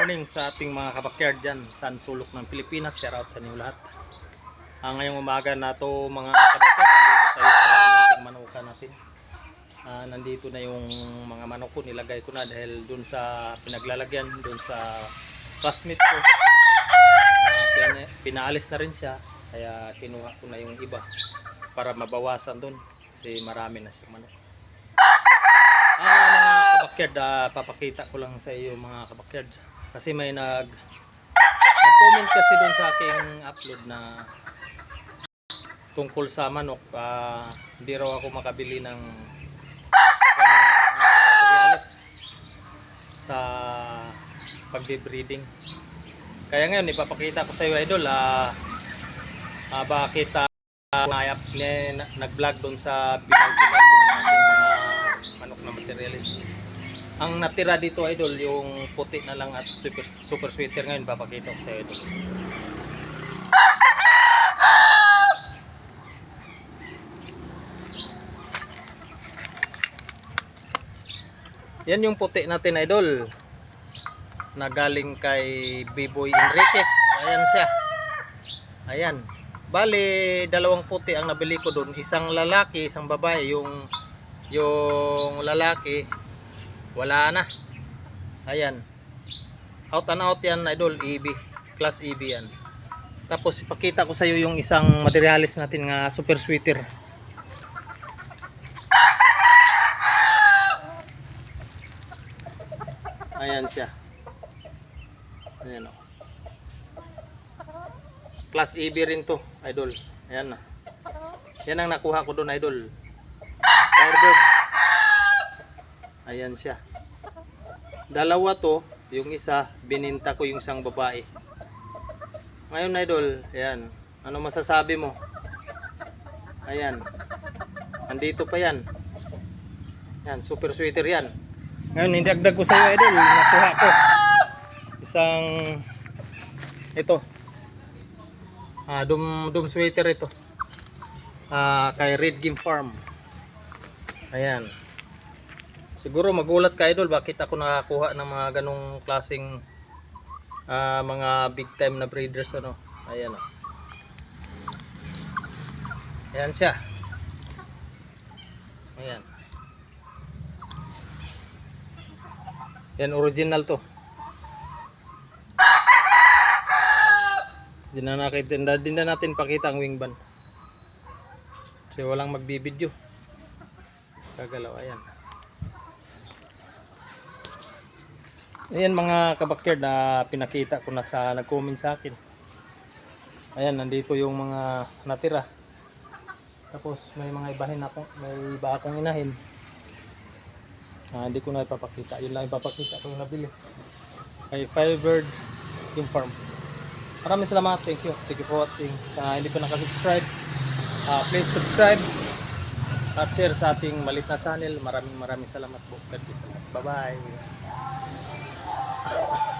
morning sa ating mga kabakyard dyan sa sulok ng Pilipinas. Shout out sa inyo lahat. Ah, ngayong umaga na to mga kabakyard, nandito tayo sa munting manuka natin. Ah, nandito na yung mga manok ko, nilagay ko na dahil dun sa pinaglalagyan, dun sa classmate ko. Ah, pina- pinaalis na rin siya, kaya kinuha ko na yung iba para mabawasan dun kasi marami na siyang manok. Ah, mga kabakyard, ah, papakita ko lang sa iyo mga kabakyard. Kasi may nag nag-comment kasi doon sa aking upload na tungkol sa manok, ah, hindi raw ako makabili ng materials sa pagbe-breeding. Kaya ngayon ipapakita ko sa iyo idol ah, ah, bakit ah, uh, nag-vlog doon sa binag-vlog ng ating mga manok na materialis. Ang natira dito idol, yung puti na lang at super, super sweater ngayon, papakita ko sa idol. Yan yung puti natin idol. Na galing kay B-Boy Enriquez. Ayan siya. Ayan. Bali, dalawang puti ang nabili ko doon. Isang lalaki, isang babae. Yung yung lalaki wala na. Ayan. Out and out yan, idol. EB. Class EB yan. Tapos ipakita ko sa iyo yung isang materialis natin nga super sweeter. Ayan siya. Ayan o. Class EB rin to, idol. Ayan na. Yan ang nakuha ko doon, idol. Firebird. Ayan siya. Dalawa to, yung isa, bininta ko yung isang babae. Ngayon, idol, ayan. Ano masasabi mo? Ayan. Andito pa yan. Yan, super sweeter yan. Ngayon, hindagdag ko sa iyo, idol. Nakuha ko. Isang, ito. Ah, dum, dum sweater ito. Ah, kay Red Game Farm. Ayan. Siguro magulat ka idol bakit ako nakakuha ng mga ganong klaseng ah, mga big time na breeders ano. Ayan oh. Ayan siya. Ayan. Yan original to. Di na nakita, di na natin pakita ang wing ban. Kasi walang magbibideo. Kagalaw, ayan. Ayan mga kabakyard na pinakita ko na sa nag-comment sa akin. Ayan, nandito yung mga natira. Tapos may mga ibahin ako, may iba akong inahin. Ah, hindi ko na ipapakita. Yun lang ipapakita ko yung nabili. Kay Firebird yung farm. Maraming salamat. Thank you. Thank you for watching. Sa hindi pa nakasubscribe, ah, please subscribe at share sa ating malit na channel. Maraming maraming salamat po. God. Bye-bye. Oh,